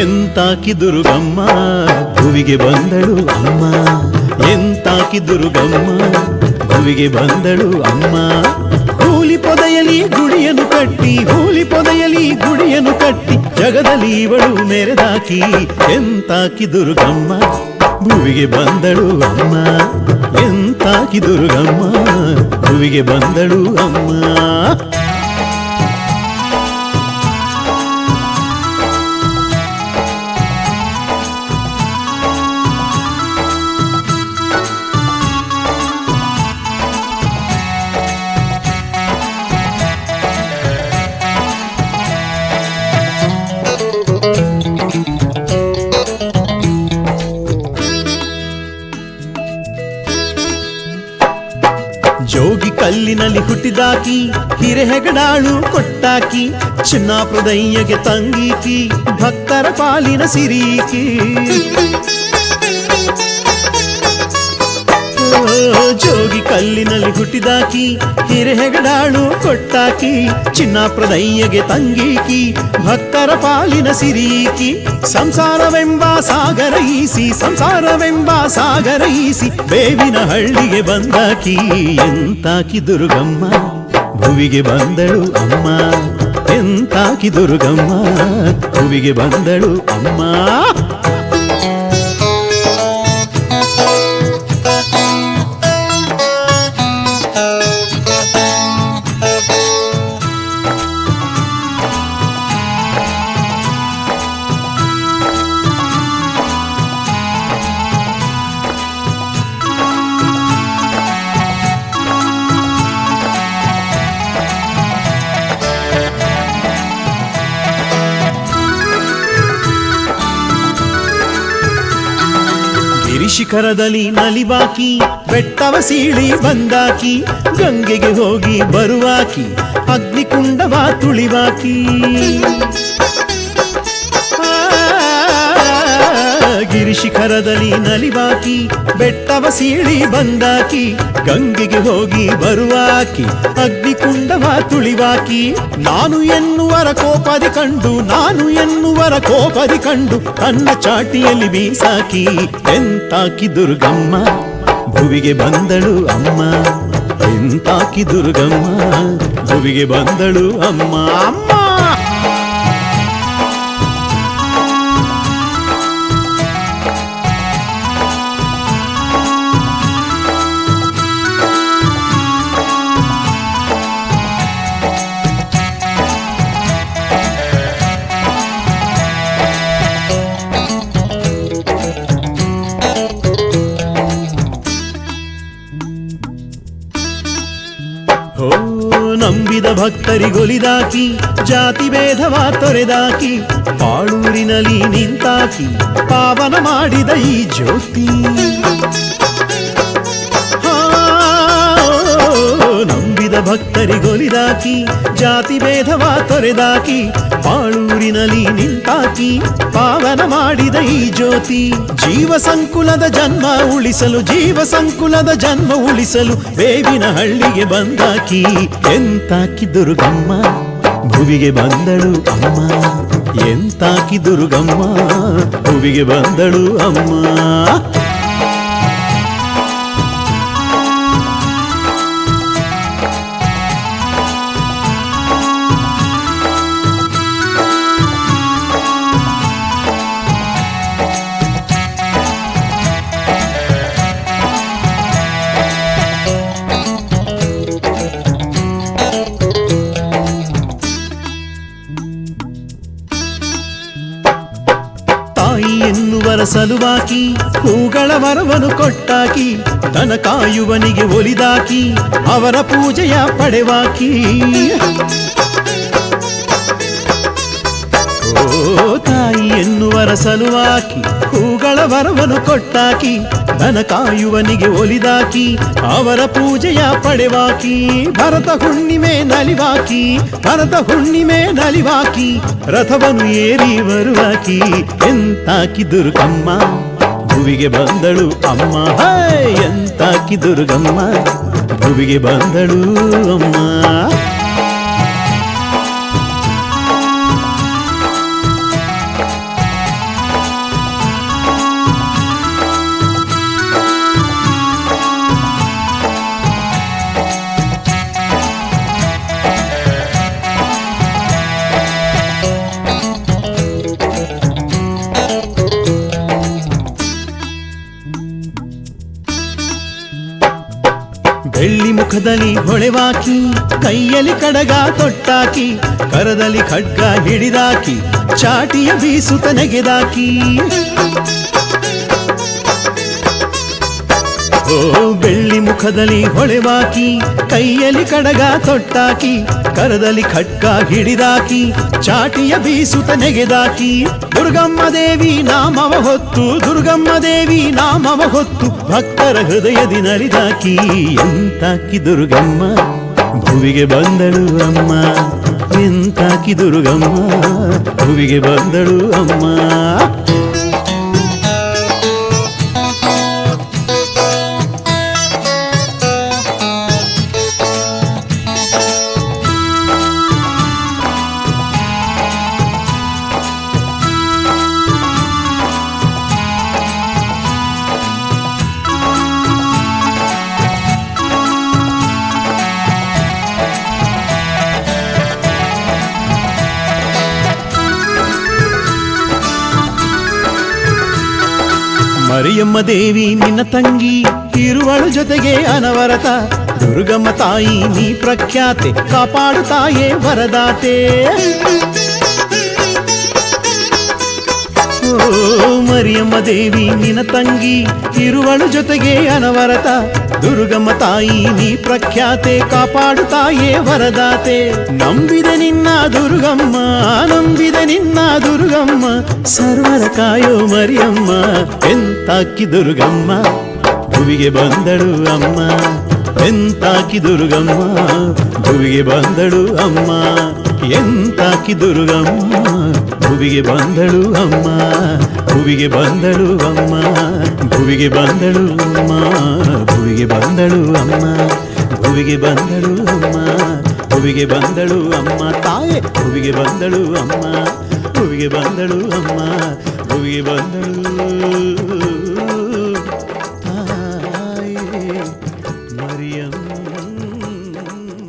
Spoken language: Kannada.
ಎಂತಾಕಿ ದುರ್ಗಮ್ಮ, ಭುವಿಗೆ ಬಂದಳು ಅಮ್ಮ. ಎಂತಾಕಿ ದುರ್ಗಮ್ಮ, ಭುವಿಗೆ ಬಂದಳು ಅಮ್ಮ. ಹೂಲಿ ಪೊದೆಯಲಿ ಗುಡಿಯನ್ನು ಕಟ್ಟಿ ಹೂಲಿ ಪೊದೆಯಲಿ ಗುಡಿಯನ್ನು ಕಟ್ಟಿ, ಜಗದಲ್ಲಿ ಇವಳು ಮೆರೆದಾಕಿ ಎಂತಾಕಿ ದುರ್ಗಮ್ಮ, ಭುವಿಗೆ ಬಂದಳು ಅಮ್ಮ. ಎಂತಾಕಿ ದುರ್ಗಮ್ಮ, ಭುವಿಗೆ ಬಂದಳು ಅಮ್ಮ. ಜೋಗಿ ಕಲ್ಲಿನಲ್ಲಿ ಹುಟ್ಟಿದಾಕಿ ಹಿರೆಹೆಗಡಾಳು ಕೊಟ್ಟಾಕಿ ಚಿನ್ನಾಪ್ರದಯ್ಯಗೆ ತಂಗೀಕಿ ಭಕ್ತರ ಪಾಲಿನ ಸಿರೀಕಿ. ಓ, ಜೋಗಿ ಕಲ್ಲಿನಲ್ಲಿ ಹುಟ್ಟಿದಾಕಿ ಹಿರೆಹೆಗಡಾಳು ಕೊಟ್ಟಾಕಿ, ಚಿನ್ನಾಪ್ರದಯ್ಯಗೆ ತಂಗೀಕಿ, ಭಕ್ತರ ಪಾಲಿನ ಸಿರೀಕಿ ಸಂಸಾರವೆಂಬ ಸಾಗರ ಈಸಿ, ಸಂಸಾರವೆಂಬ ಸಾಗರ ಈಸಿ, ಬೇವಿನ ಹಳ್ಳಿಗೆ ಬಂದಾಕಿ ಎಂತಾಕಿ ದುರ್ಗಮ್ಮ, ಭುವಿಗೆ ಬಂದಳು ಅಮ್ಮ, ಎಂತಾಕಿ ದುರ್ಗಮ್ಮ, ಭುವಿಗೆ ಬಂದಳು ಅಮ್ಮ. ಗಿರಿಶಿಖರದಲ್ಲಿ ನಲಿವಾಕಿ ಬೆಟ್ಟವ ಸೀಳಿ ಬಂದಾಕಿ ಗಂಗೆಗೆ ಹೋಗಿ ಬರುವಾಕಿ ಅಗ್ನಿಕುಂಡವ ತುಳಿವಾಕಿ. ಗಿರಿಶಿಖರದಲ್ಲಿ ನಲಿವಾಕಿ, ಬೆಟ್ಟವ ಸೀಳಿ ಬಂದಾಕಿ, ಗಂಗೆಗೆ ಹೋಗಿ ಬರುವಾಕಿ, ಅಗ್ನಿಕುಂಡವ ತುಳಿವಾಕಿ, ನಾನು ಎನ್ನುವರ ಕೋಪದಿ ಕಂಡು, ನಾನು ಎನ್ನುವರ ಕೋಪದಿ ಕಂಡು, ತನ್ನ ಚಾಟಿಯಲ್ಲಿ ಬೀಸಾಕಿ, ಎಂತಾಕಿ ದುರ್ಗಮ್ಮ, ಭುವಿಗೆ ಬಂದಳು ಅಮ್ಮ, ಎಂತಾಕಿ ದುರ್ಗಮ್ಮ, ಭುವಿಗೆ ಬಂದಳು ಅಮ್ಮ ಅಮ್ಮ. ನಂಬಿದ ಭಕ್ತರಿಗೊಲಿದಾಕಿ ಜಾತಿ ಭೇದವ ತೊರೆದಾಕಿ ಪಾಳೂರಿನಲ್ಲಿ ನಿಂತಾಕಿ ಪಾವನ ಮಾಡಿದ ಈ ಜ್ಯೋತಿ. ಭಕ್ತರಿಗೊಲಿದಾಕಿ, ಜಾತಿ ಭೇದವ ತೊರೆದಾಕಿ ಪಾಳೂರಿನಲ್ಲಿ ನಿಂತಾಕಿ, ಪಾವನ ಮಾಡಿದ ಈ ಜ್ಯೋತಿ. ಜೀವ ಸಂಕುಲದ ಜನ್ಮ ಉಳಿಸಲು, ಜೀವ ಸಂಕುಲದ ಜನ್ಮ ಉಳಿಸಲು ಬೇವಿನ ಹಳ್ಳಿಗೆ ಬಂದಾಕಿ. ಎಂತಾಕಿ ದುರ್ಗಮ್ಮ, ಭುವಿಗೆ ಬಂದಳು ಅಮ್ಮ. ಎಂತಾಕಿ ದುರ್ಗಮ್ಮ, ಭುವಿಗೆ ಬಂದಳು ಅಮ್ಮ. ತಾಯಿ ಎನ್ನುವರ ಸಲುವಾಕಿ ಹೂಗಳ ವರವನು ಕೊಟ್ಟಾಕಿ, ತನ ಕಾಯುವನಿಗೆ ಒಲಿದಾಕಿ, ಅವರ ಪೂಜೆಯ ಪಡೆವಾಕಿ. ಓ ತಾಯಿ ಎನ್ನುವರ ಸಲುವಾಕಿ ಹೂಗಳ ವರವನು ಕೊಟ್ಟಾಕಿ ದನ ಕಾಯುವನಿಗೆ ಒಲಿದಾಕಿ, ಅವರ ಪೂಜೆಯ ಪಡೆವಾಕಿ, ಭರತ ಹುಣ್ಣಿಮೆ ನಲಿವಾಕಿ, ಭರತ ಹುಣ್ಣಿಮೆ ನಲಿವಾಕಿ, ರಥವನ್ನು ಏರಿ ಬರುವಾಕಿ, ಎಂತಾಕಿ ದುರ್ಗಮ್ಮ. ಭುವಿಗೆ ಬಂದಳು ಅಮ್ಮ ಎಂತಾಕಿ ದುರ್ಗಮ್ಮ. ಭುವಿಗೆ ಬಂದಳು ಅಮ್ಮ. ಮುಖದಲ್ಲಿ ಹೊಳೆವಾಕಿ ಕೈಯಲ್ಲಿ ಕಡಗ ತೊಟ್ಟಾಕಿ ಕರದಲ್ಲಿ ಖಡ್ಗ ಹಿಡಿದಾಕಿ ಚಾಟಿಯ ಬೀಸುತ್ತ ನೆಗೆದಾಕಿ. ಓ ಬೆಳ್ಳಿ ಮುಖದಲ್ಲಿ ಹೊಳೆವಾಕಿ ಕೈಯಲ್ಲಿ ಕಡಗ ತೊಟ್ಟಾಕಿ, ಕರದಲ್ಲಿ ಖಡ್ಗ ಹಿಡಿದಾಕಿ, ಚಾಟಿಯ ಬೀಸುತ ನೆಗೆದಾಕಿ, ದುರ್ಗಮ್ಮ ದೇವಿ ನಾಮವ ಹೊತ್ತು, ದುರ್ಗಮ್ಮ ದೇವಿ ನಾಮವ ಹೊತ್ತು, ಭಕ್ತರ ಹೃದಯದಿ ನಲಿದಾಕಿ, ಎಂತಾಕಿ ದುರ್ಗಮ್ಮ, ಭುವಿಗೆ ಬಂದಳು ಅಮ್ಮ, ಎಂತಾಕಿ ದುರ್ಗಮ್ಮ, ಭುವಿಗೆ ಬಂದಳು ಅಮ್ಮ. ಮರಿಯಮ್ಮ ದೇವಿ ನಿನ್ನ ತಂಗಿ ಇರುವಳು ಜೊತೆಗೆ ಅನವರತ. ದುರ್ಗಮ್ಮ ತಾಯಿ ನೀ ಪ್ರಖ್ಯಾತೆ ಕಾಪಾಡು ತಾಯೇ ಮರಿಯಮ್ಮ ದೇವಿ, ನಿನ್ನ ತಂಗಿ, ಇರುವಳು ಜೊತೆಗೆ ಅನವರತ. ದುರ್ಗಮ್ಮ ತಾಯಿ, ನೀ ಪ್ರಖ್ಯಾತೆ ಕಾಪಾಡು ತಾಯೇ ವರದಾತೆ. ನಂಬಿದೆ ನಿನ್ನ ದುರ್ಗಮ್ಮ, ನಂಬಿದೆ ನಿನ್ನ ದುರ್ಗಮ್ಮ. ಸರ್ವರ ಕಾಯೋ ಮರಿಯಮ್ಮ, ಎಂತಾಕಿ ದುರ್ಗಮ್ಮ. ಭುವಿಗೆ ಬಂದಳು ಅಮ್ಮ, ಎಂತಾಕಿ ದುರ್ಗಮ್ಮ. ಭುವಿಗೆ ಬಂದಳು ಅಮ್ಮ. ಎಂತಾಕಿ ದುರ್ಗಮ್ಮ ಭುವಿಗೆ ಬಂದಳು ಅಮ್ಮ ಭುವಿಗೆ ಬಂದಳು ಅಮ್ಮ ಭುವಿಗೆ ಬಂದಳು ಅಮ್ಮ ಭುವಿಗೆ ಬಂದಳು ಅಮ್ಮ ಭುವಿಗೆ ಬಂದಳು ಅಮ್ಮ ಭುವಿಗೆ ಬಂದಳು ಅಮ್ಮ ತಾಯೆ ಭುವಿಗೆ ಬಂದಳು ಅಮ್ಮ ಭುವಿಗೆ ಬಂದಳು ಅಮ್ಮ ಭುವಿಗೆ ಬಂದಳು